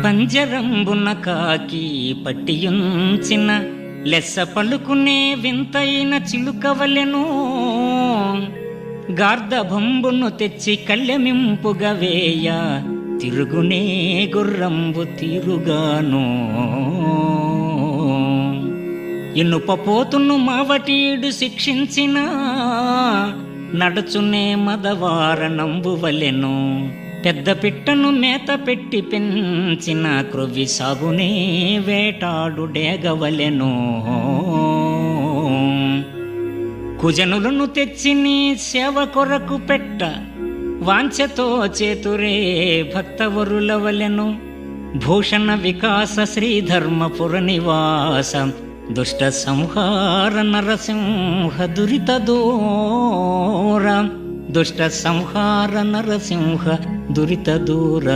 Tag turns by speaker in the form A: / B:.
A: పంజరంబున కాకి పట్టియుంచిన లెస్స పలుకునే వింతైన చిలుకవలెను. గార్ధబంబును తెచ్చి కళ్ళెమింపుగా వేయ తిరుగునే గుర్రంబు తిరుగాను. ఇనుపపోతును మావటీడు శిక్షించిన నడుచునే మదవార నంబువలెను. పెద్ద పిట్టను మేత పెట్టి పెంచిన క్రొవ్వి సాగునే వేటాడు డేగవలెను. కుజనులను తెచ్చి నీ సేవ కొరకు పెట్ట వాంఛతో చేతురే భక్తవరులవలెను. భూషణ వికాస శ్రీధర్మపుర నివాస దుష్ట సంహార నరసింహ దురిత దూర. దుష్ట సంహార నరసింహ దురిత దూర